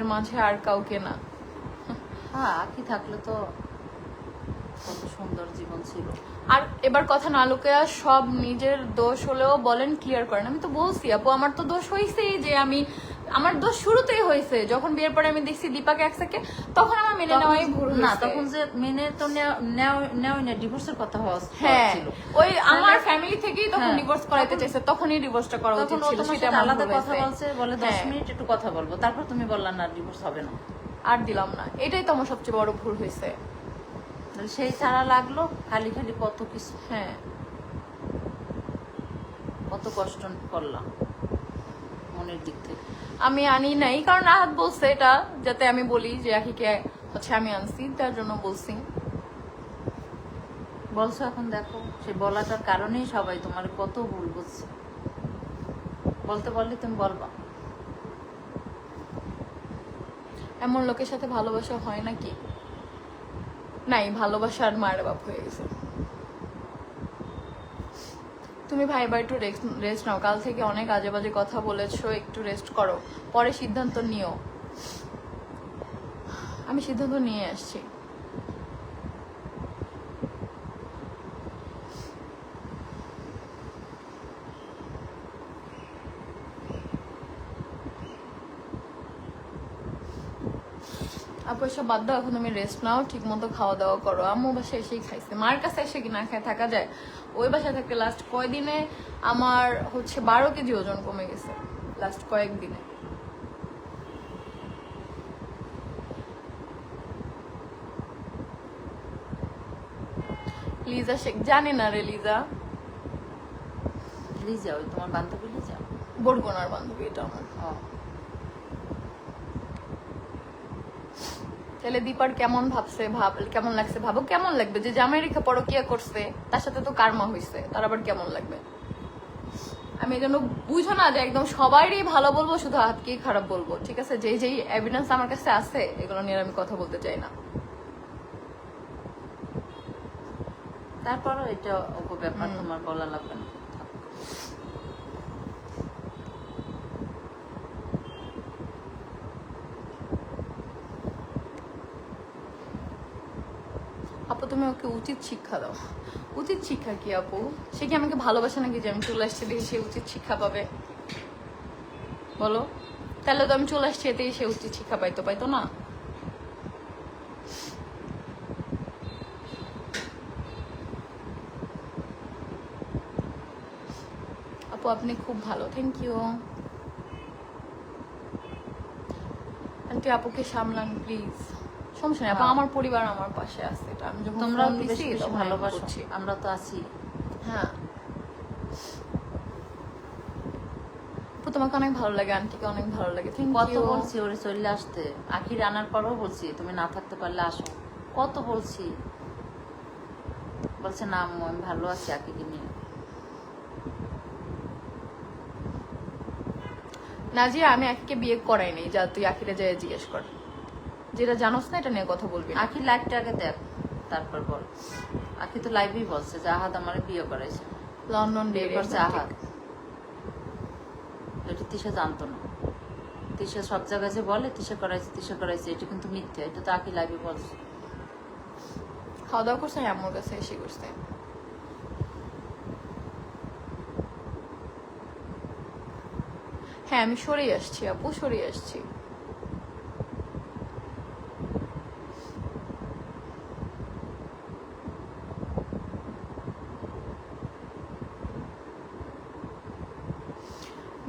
এর মাঝে আর কাউকে না। হ্যাঁ আখি থাকলে তো কত সুন্দর জীবন ছিল। আর এবার কথা না লোকেরা সব নিজের দোষ হলেও বলেন ক্লিয়ার করেন। আমি তো বলছি আপু আমার তো দোষ হয়েছেই যে আমি আমার দোষ শুরুতেই হয়েছে। যখন বিয়ের পরে আমি দেখছি দীপাকে একসাথে তখন আমার মেনে নেওয়াই ভুল না তখন যে মেনে তো নেওয়া না ডিভোর্সের কথা হওয়া হ্যাঁ ওই আমার ফ্যামিলি থেকেই তখন হ্যাঁ, ডিভোর্স করাইতে চাইছে তখনই ডিভোর্সটা করা উচিত ছিল সেটা আলাদা কথা বলছে বলে দশ হ্যাঁ, মিনিট একটু কথা বলব তারপর তুমি বললা না ডিভোর্স হবে না। আর দিলাম না এটাই তো আমার সবচেয়ে বড় ভুল হয়েছে। সেই ছাড়া লাগল খালি খালি কত কিছু হ্যাঁ। কত কষ্ট করলাম। মনের দিক থেকে। আমি আনি নাই, কারণ আহাত বলছে এটা, যাতে আমি বলি যে আখিকে হচ্ছে আমি আনছি, তার জন্য বলছি। বলছো এখন দেখো, সে বলাটার কারণেই সবাই তোমার কত ভুল বুঝছে। বলতে বললে তুমি বলবা। এমন লোকের সাথে ভালোবাসা হয় নাকি? নাই ভালোবাসা আর মায়ের বাপ হয়ে গেছে। তুমি ভাই ভাই একটু রেস্ট নাও। কাল থেকে অনেক আজে বাজে কথা বলেছ, একটু রেস্ট করো। পরে সিদ্ধান্ত নিও। আমি সিদ্ধান্ত নিয়ে আসছি। আপু এসব বাদ দাও এখন তুমি রেস্ট নাও ঠিক মতো খাওয়া দাওয়া করো। আম্মু বাসায় এসেই খাইছে। মার কাছে এসে কি না খায় থাকা যায়? ওই বাসায় থাকতে লাস্ট কয়দিনে আমার হচ্ছে বারো কেজি ওজন কমে গেছে লাস্ট কয়েকদিনে। লিজা শেখ জানি না রে লিজা। লিজা ওই তোমার বান্ধবী লিজা? বরগুনার বান্ধবী এটা আমার। তাহলে দীপার কেমন ভাবছে? ভাব কেমন লাগছে? ভাবো কেমন লাগবে? যে জামাই রেখে পরকিয়া করছে তার সাথে তো কারমা হয়েছে তার আবার কেমন লাগবে? আমি এই জন্য বুঝো না যে একদম সবারই ভালো বলব শুধু হাতকেই খারাপ বলব ঠিক আছে? যেই যেই এভিডেন্স আমার কাছে আছে এগুলো নিয়ে আমি কথা বলতে চাই না। তারপরও এটা ব্যাপার। তোমার বলা লাগবে না থাক। আপু তুমি ওকে উচিত শিক্ষা দাও। উচিত শিক্ষা কি আপু? সে কি আমাকে ভালোবাসে নাকি যে আমি চলে আসছি দেখে সে উচিত শিক্ষা পাবে? বলো। তাহলে তো আমি চলে আসছি এতেই সে উচিত শিক্ষা পাইতো পাইতো না? আপু, আপনি খুব ভালো থ্যাংক ইউ আপুকে সামলান প্লিজ সমস্যা নেই হ্যাঁ। আমার পরিবার আমার পাশে আছে এটা আমি যখন তোমরাও তো বেশি বেশি ভালোবাসো। আমরা তো আছি। হ্যাঁ। তোমাকে অনেক ভালো লাগে আন্টিকে অনেক ভালো লাগে কত বলছি ওরে চলে আসতে। আখির আনার পরও বলছি তুমি না থাকতে পারলে আসো। কত বলছি? বলছে না আমি ভালো আছি আখিকে নিয়ে। নাজিয়া আমি আখিকে বিয়ে করাই নাই যা তুই আখিরে যায় জিজ্ঞেস কর। যেটা জানোস না এটা নিয়ে কথা বলবি আখি লাইভটা আগে দেখ তারপর বল। আখি তো লাইভই বলছে যে আহাদ আমার বিয়ে করাইছে। লন্ডন বিয়ে করছে আহাদ এটা তিশা জানতো না। তিশা সব জায়গায় যে বলে তিশা করাইছে তিশা করাইছে এটা কিন্তু মিথ্যা এটা তো আখি লাইভে বলছে। খাওয়া দাওয়া করছে আমি আম্মুর কাছে এসে করছে। হ্যাঁ আমি সরে আসছি আপু সরে আসছি।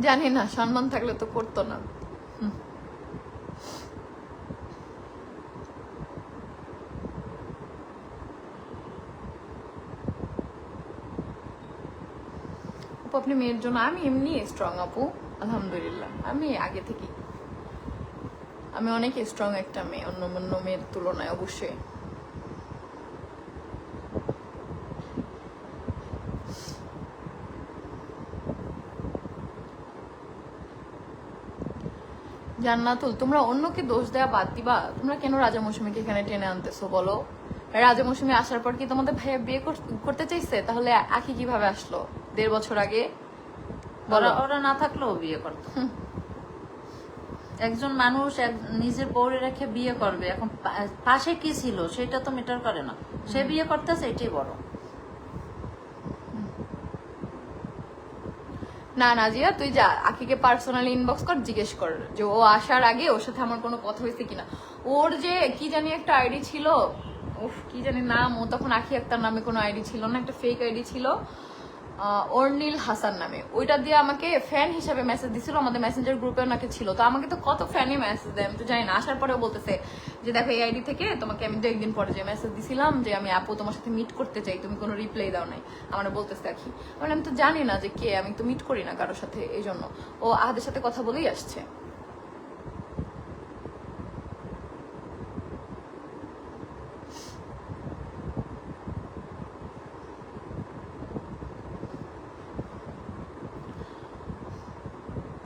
জানি না, সম্মান থাকলে তো করতো না। আপু, আপনি মেয়ের জন্য, আমি এমনি স্ট্রং আপু, আলহামদুলিল্লাহ। আমি আগে থেকে আমি অনেক স্ট্রং একটা মেয়ে অন্য অন্য মেয়ের তুলনায়, অবশ্যই। জান্নাতুল তোমরা অন্যকে দোষ দেওয়া বাদ দিবা। তোমরা কেন রাজা মৌসুমীকে এখানে টেনে আনতেছো বলো? রাজা মৌসুমী আসার পর কি তোমাদের ভাইয়া বিয়ে করতে চাইছে? তাহলে আখি কীভাবে আসলো? দেড় বছর আগে? ওরা না থাকলেও বিয়ে করতো। একজন মানুষ নিজের বউরে রেখে বিয়ে করবে এখন পাশে কি ছিল? সেটা তো মেটার করে না। সে বিয়ে করতেছে এটাই বড়। না নাজিয়া তুই যা আখিকে পার্সোনালি ইনবক্স কর, জিজ্ঞেস কর যে ও আসার আগে ওর সাথে আমার কোনো কথা হয়েছে কিনা। ওর যে, কি জানি একটা আইডি ছিল ওফ কি জানি নাম, ও তখন আখি আক্তার নামে কোনো আইডি ছিল না, একটা ফেক আইডি ছিল। অর্নিল হাসান নামে। ওইটা দিয়ে আমাকে ফ্যান হিসাবে মেসেজ দিছিল, আমাদের মেসেঞ্জার গ্রুপে নাকি ছিল। তো আমাকে তো কত ফ্যানই মেসেজ দেয়, আমি তো জানি না। আসার পরেও বলতেছে যে, দেখো, এই আইডি থেকে তোমাকে আমি দু একদিন পরে যে মেসেজ দিছিলাম যে, আমি আপু তোমার সাথে মিট করতে চাই, তুমি কোনো রিপ্লাই দাও নাই। আমার বলতেছে, দেখি। মানে আমি তো জানি না যে কে, আমি তো মিট করি না কারোর সাথে এই জন্য ও আহাদের সাথে কথা বলেই আসছে।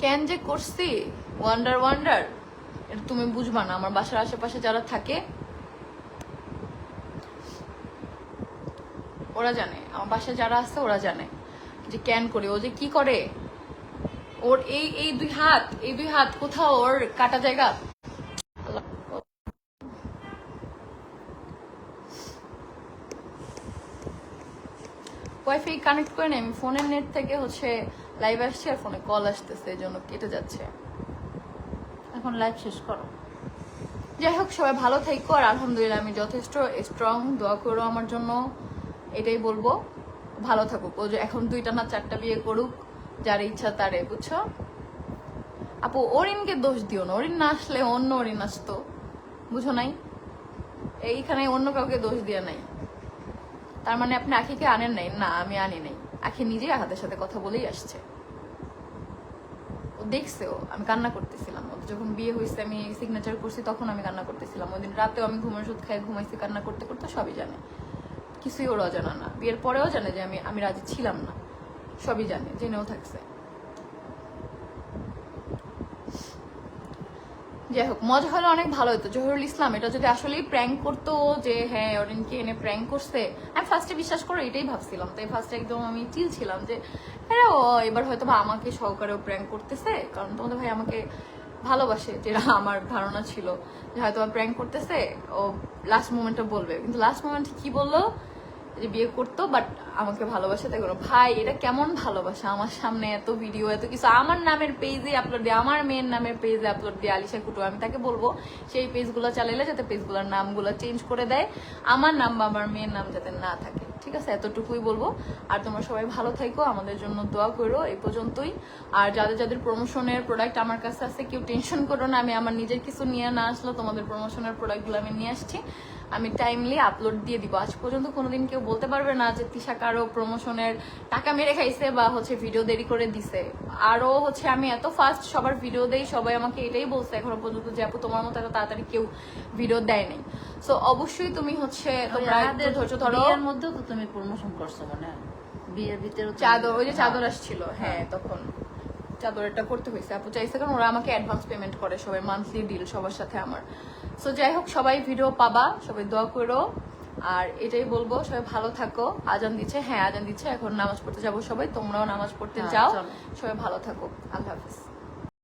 কেন যে করছি? ওয়ান্ডার ওয়ান্ডার এটা তুমি বুঝবা না, আমার বাসার আশেপাশে যারা থাকে, ওরা জানে, আমার বাসায় যারা আছে ওরা জানে যে ক্যান করে, ও যে কি করে। ওর এই এই দুই হাত, এই দুই হাত, কোথাও ওর কাটা জায়গা। ওয়াইফাই কানেক্ট করে নি, আমি ফোনের নেট থেকে হচ্ছে লাইভ আসছে আর ফোনে কল আসতেছে, এই জন্য কেটে যাচ্ছে। এখন লাইফ শেষ করো। যাই হোক, সবাই ভালো থাকো, আর আলহামদুলিল্লাহ আমি যথেষ্ট স্ট্রং দোয়া করো আমার জন্য। এটাই বলব, ভালো থাকুক। ও যে এখন দুইটা না চারটা বিয়ে করুক, যার ইচ্ছা তারে, বুঝছ? আপু, অরিনকে দোষ দিও না। অরিন না আসলে অন্য অরিন আসতো, বুঝো নাই? এইখানে অন্য কাউকে দোষ দিয়ে নাই। তার মানে আপনি আখিকে আনেন নাই? না, আমি আনি নাই। আখি নিজেই আহাদের সাথে কথা বলেই আসছে। ও দেখছে ও, আমি কান্না করতেছিলাম। ও যখন বিয়ে হয়েছে, আমি সিগনেচার করছি, তখন আমি কান্না করতেছিলাম। ওই দিন রাতেও আমি ঘুমের ওষুধ খাই, ঘুমাইছি, কান্না করতে করতে সবই জানে। কিছুই ওর অজানা না। বিয়ের পরেও জানে যে আমি আমি রাজি ছিলাম না। সবই জানে, জেনেও থাকছে। যাই হোক, মজা হলে অনেক ভালো হতো। জহিরুল ইসলাম, এটা যদি আসলেই প্র্যাঙ্ক করতো যে হ্যাঁ অরিনকে এনে প্র্যাঙ্ক করছে। আমি ফার্স্টে বিশ্বাস করো এটাই ভাবছিলাম। তাই ফার্স্টে একদম আমি চিল ছিলাম যে হ্যাঁ ও, এবার হয়তো বা আমাকে সহকারেও প্র্যাঙ্ক করতেছে। কারণ তোমাদের ভাই আমাকে ভালোবাসে, যেটা আমার ধারণা ছিল। যে হয়তো প্র্যাঙ্ক করতেছে, ও লাস্ট মোমেন্টে বলবে। কিন্তু লাস্ট মোমেন্টে কি বলল? যে বিয়ে করতো বাট আমাকে ভালোবাসে, তাই কোনো ভাই, এটা কেমন ভালোবাসা? আমার সামনে এত ভিডিও এত কিছু, আমার নামের পেজে আপলোড দিয়ে, আমার মেয়ের নামের পেজে আপলোড দিয়ে আলিশা কুটু, আমি তাকে বলব, সেই পেজগুলো চালাইলে যাতে পেজগুলোর নামগুলো চেঞ্জ করে দেয়, আমার নাম বা আমার মেয়ের নাম যাতে না থাকে। ঠিক আছে, এতটুকুই বলব। আর তোমরা সবাই ভালো থাকো, আমাদের জন্য দোয়া করো এই পর্যন্তই। আর যাদের যাদের প্রমোশনের প্রোডাক্ট আমার কাছে আছে, কেউ টেনশন করো না, আমি আমার নিজের কিছু নিয়ে না আসলো, তোমাদের প্রমোশনের প্রোডাক্টগুলো আমি নিয়ে আসছি। আমি টাইমলি আপলোড দিয়ে দিব। আজ পর্যন্ত কোনোদিন কেউ বলতে পারবে না যে তিশা কারও প্রমোশনের টাকা মেরে খাইছে বা হচ্ছে ভিডিও দেরি করে দিছে। আরও হচ্ছে আমি এত ফাস্ট সবার ভিডিও দেই সবাই আমাকে এটাই বলছে এখনও পর্যন্ত যে আপু তোমার মতো এত তাড়াতাড়ি কেউ ভিডিও দেয় নাই। সো অবশ্যই তুমি হচ্ছে তোমরা ধৈর্য ধরো। বিয়ের মধ্যেও তো তুমি প্রমোশন করছ মনে হয়। বিয়ের ভিতরে চাদর ওই যে চাদর আসছিল হ্যাঁ। তখন। চাদরটা করতে হয়েছে। আপু চাইছে কারণ ওরা আমাকে অ্যাডভান্স পেমেন্ট করে সবাই মান্থলি ডিল সবার সাথে আমার। সো যাই হোক সবাই ভিডিও পাবা সবাই দোয়া করো। আর এটাই বলব সবাই ভালো থাকো। আজান দিচ্ছে হ্যাঁ আজান দিচ্ছে এখন নামাজ পড়তে যাব সবাই তোমরাও নামাজ পড়তে হ্যাঁ, যাও। সবাই ভালো থাকো। আল্লাহ হাফিজ।